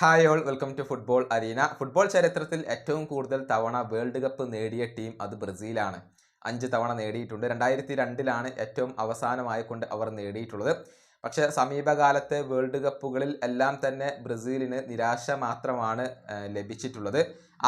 Hi all welcome to football arena football ചരിത്രത്തിൽ ഏറ്റവും കൂടുതൽ തവണ വേൾഡ് കപ്പ് നേടിയ ടീം അത് ബ്രസീലാണ്. അഞ്ച് തവണ നേടിയിട്ടുണ്ട്. രണ്ടായിരത്തി രണ്ടിലാണ് ഏറ്റവും അവസാനമായിക്കൊണ്ട് അവർ നേടിയിട്ടുള്ളത്. പക്ഷേ സമീപകാലത്തെ വേൾഡ് കപ്പുകളിൽ എല്ലാം തന്നെ ബ്രസീലിന് നിരാശ മാത്രമാണ് ലഭിച്ചിട്ടുള്ളത്.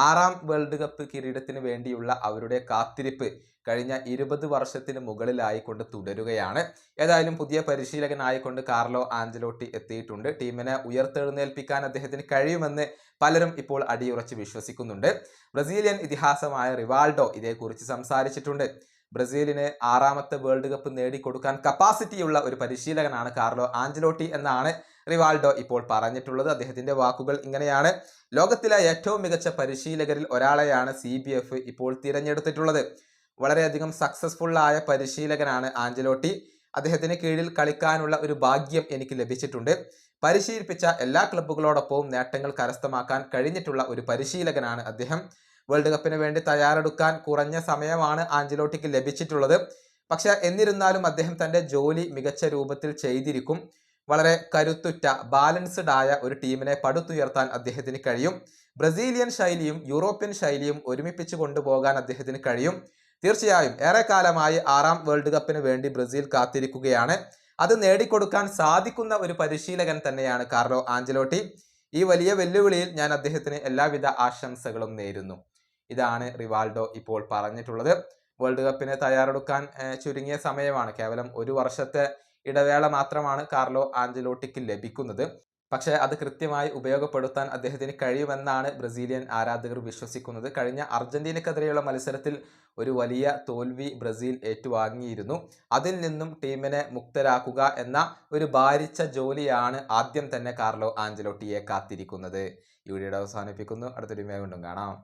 ആറാം വേൾഡ് കപ്പ് കിരീടത്തിന് വേണ്ടിയുള്ള അവരുടെ കാത്തിരിപ്പ് കഴിഞ്ഞ ഇരുപത് വർഷത്തിന് മുകളിലായിക്കൊണ്ട് തുടരുകയാണ്. ഏതായാലും പുതിയ പരിശീലകനായിക്കൊണ്ട് കാർലോ ആഞ്ചലോട്ടി എത്തിയിട്ടുണ്ട്. ടീമിനെ ഉയർത്തെഴുന്നേൽപ്പിക്കാൻ അദ്ദേഹത്തിന് കഴിയുമെന്ന് പലരും ഇപ്പോൾ അടിയുറച്ച് വിശ്വസിക്കുന്നുണ്ട്. ബ്രസീലിയൻ ഇതിഹാസമായ റിവാൾഡോ ഇതേക്കുറിച്ച് സംസാരിച്ചിട്ടുണ്ട്. ബ്രസീലിന് ആറാമത്തെ വേൾഡ് കപ്പ് നേടിക്കൊടുക്കാൻ കപ്പാസിറ്റിയുള്ള ഒരു പരിശീലകനാണ് കാർലോ ആഞ്ചലോട്ടി എന്നാണ് റിവാൾഡോ ഇപ്പോൾ പറഞ്ഞിട്ടുള്ളത്. അദ്ദേഹത്തിന്റെ വാക്കുകൾ ഇങ്ങനെയാണ്. ലോകത്തിലെ ഏറ്റവും മികച്ച പരിശീലകരിൽ ഒരാളെയാണ് സി ഇപ്പോൾ തിരഞ്ഞെടുത്തിട്ടുള്ളത്. വളരെയധികം സക്സസ്ഫുൾ ആയ പരിശീലകനാണ് ആഞ്ചലോട്ടി. അദ്ദേഹത്തിന് കീഴിൽ കളിക്കാനുള്ള ഒരു ഭാഗ്യം എനിക്ക് ലഭിച്ചിട്ടുണ്ട്. പരിശീലിപ്പിച്ച എല്ലാ ക്ലബ്ബുകളോടൊപ്പവും നേട്ടങ്ങൾ കരസ്ഥമാക്കാൻ കഴിഞ്ഞിട്ടുള്ള ഒരു പരിശീലകനാണ് അദ്ദേഹം. വേൾഡ് കപ്പിന് വേണ്ടി തയ്യാറെടുക്കാൻ കുറഞ്ഞ സമയമാണ് ആഞ്ചലോട്ടിക്ക് ലഭിച്ചിട്ടുള്ളത്. പക്ഷെ എന്നിരുന്നാലും അദ്ദേഹം തന്റെ ജോലി മികച്ച രൂപത്തിൽ ചെയ്തിരിക്കും. വളരെ കരുത്തുറ്റ ബാലൻസ്ഡ് ആയ ഒരു ടീമിനെ പടുത്തുയർത്താൻ അദ്ദേഹത്തിന് കഴിയും. ബ്രസീലിയൻ ശൈലിയും യൂറോപ്യൻ ശൈലിയും ഒരുമിപ്പിച്ച് കൊണ്ടുപോകാൻ അദ്ദേഹത്തിന് കഴിയും. തീർച്ചയായും ഏറെക്കാലമായി ആറാം വേൾഡ് കപ്പിന് വേണ്ടി ബ്രസീൽ കാത്തിരിക്കുകയാണ്. അത് നേടിക്കൊടുക്കാൻ സാധിക്കുന്ന ഒരു പരിശീലകൻ തന്നെയാണ് കാർലോ ആഞ്ചലോട്ടി ഈ വലിയ വെല്ലുവിളിയിൽ ഞാൻ അദ്ദേഹത്തിന് എല്ലാവിധ ആശംസകളും നേരുന്നു. ഇതാണ് റിവാൾഡോ ഇപ്പോൾ പറഞ്ഞിട്ടുള്ളത്. വേൾഡ് കപ്പിന് തയ്യാറെടുക്കാൻ ചുരുങ്ങിയ സമയമാണ്. കേവലം ഒരു വർഷത്തെ ഇടവേള മാത്രമാണ് കാർലോ ആഞ്ചലോട്ടിക്ക് ലഭിക്കുന്നത്. പക്ഷേ അത് കൃത്യമായി ഉപയോഗപ്പെടുത്താൻ അദ്ദേഹത്തിന് കഴിയുമെന്നാണ് ബ്രസീലിയൻ ആരാധകർ വിശ്വസിക്കുന്നത്. കഴിഞ്ഞ അർജന്റീനക്കെതിരെയുള്ള മത്സരത്തിൽ ഒരു വലിയ തോൽവി ബ്രസീൽ ഏറ്റുവാങ്ങിയിരുന്നു. അതിൽ നിന്നും ടീമിനെ മുക്തരാക്കുക എന്ന ഒരു ഭാരിച്ച ജോലിയാണ് ആദ്യം തന്നെ കാർലോ ആഞ്ചലോട്ടിയെ കാത്തിരിക്കുന്നത്. ഈ വീഡിയോ അവസാനിപ്പിക്കുന്നു. അടുത്തൊരു വീണ്ടും കാണാം.